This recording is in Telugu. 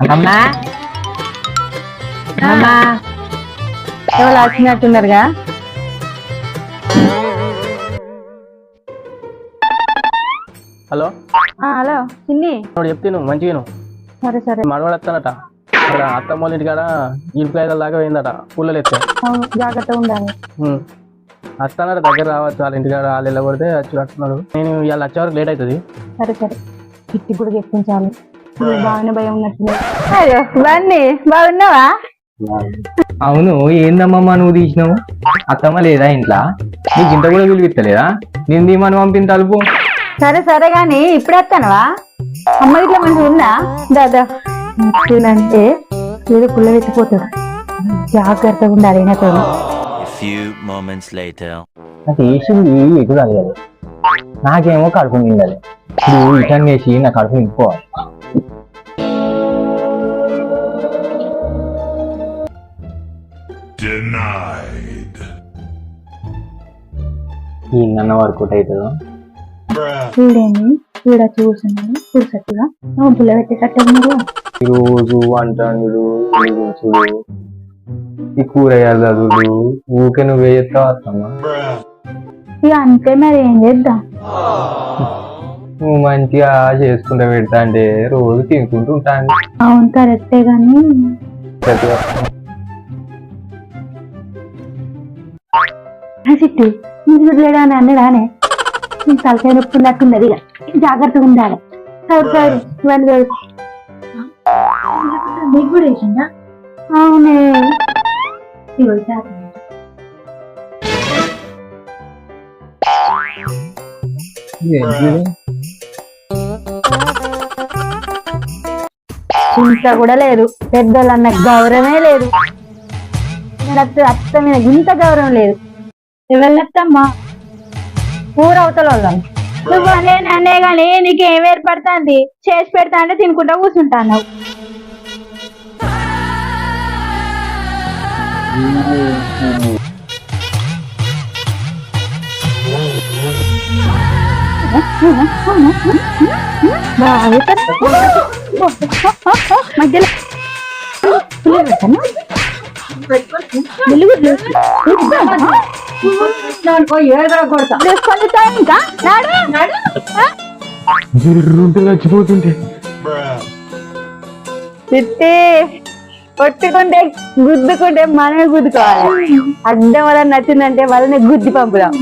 అమ్మా. అమ్మా. ఎవరు వచ్చినట్టున్నారుగా హలో. హలో. చిన్ని ఇప్పుడు చెప్తే నువ్వు మంచిగా నువ్వు సరే సరే. మనవాడు వస్తానట అక్కడ అత్తమ్మ వాళ్ళ ఇంటికాడ ఇరుకాయల దాకా పోయిందట. పుల్లలు ఎత్తే. జాగ్రత్తగా ఉండాలి. వస్తానట దగ్గర రావచ్చు. వాళ్ళ ఇంటికాడ వాళ్ళు వెళ్ళబడితే వచ్చి వస్తున్నాడు నేను ఇవాళ వచ్చే వరకు లేట్ అవుతుంది. సరే సరే. చిట్టి కూడా చెప్పించాలి. బాగానే భయం ఉన్నట్టుంది అయ్యో బన్నీ బాగున్నావా అవును ఏందమ్మమ్మా నువ్వు తీసినావు అత్తమ్మ లేదా ఇంట్లో నీకు ఇంత కూడా పిలిపిస్తలేదా నేను తీమని పంపిన తలుపు సరే సరే గాని ఇప్పుడు వస్తానవా అమ్మ ఇట్లా మంచిగా ఉందా దాదా అంటే ఏదో పుల్ల ఎత్తిపోతాడు జాగ్రత్తగా ఉండాలి నాతో A few moments later. నాకు వేసింది తగలేదు నాకేమో కడుపు నిండాలి ఇప్పుడు రిటర్న్ చేసి నా కడుపు నింపుకోవాలి Denied. ఈ నన్న వర్కౌట్ అవుతుందో వీడ చూస్తున్నాను చూసట్టుగా? నువ్వు పుల్ల పెట్టేటట్టు రోజు చూడు. ఈ కూరగాయలు చదువులు ఊకే నువ్వు వేయత్తావు అత్తమ్మ? ఇక అంతే మరి ఏం చేద్దాం? నువ్వు మంచిగా చేసుకుంటూ పెడతా అంటే రోజు తినుకుంటూ ఉంటాను అవును కరెక్టే ప్రతి ఒక్క- ఆ చిట్టి మీరు లేడా అని అన్నడానే నీకు తలకాయ నొప్పి ఉన్నట్టున్నది ఇక. జాగ్రత్తగా ఉండాలి. సరే సరే ఇవన్నీ సరే. నీకు కూడా వేసిందా? అవునే. ఇగో? ఇంత కూడా లేదు. పెద్దోళ్ళన్న గౌరవమే లేదు. అత్త మీద ఇంత గౌరవం లేదు. ఎవరినత్తమ్మా? ఊరు అవతల వాళ్ళం నువ్వు అనే అనే గాని నీకు ఏం ఏర్పడుతుంది? చేసి పెడతా అంటే తినుకుంటా కూర్చుంటాను మధ్యలో ఇంకా నాడు చచ్చిపోతుంటే తిట్టి కొట్టుకుంటే గుద్దుకుంటే మనమే గుద్దుకోవాలి అడ్డం వల్ల నచ్చిందంటే వాళ్ళని గుద్ది పంపుదాం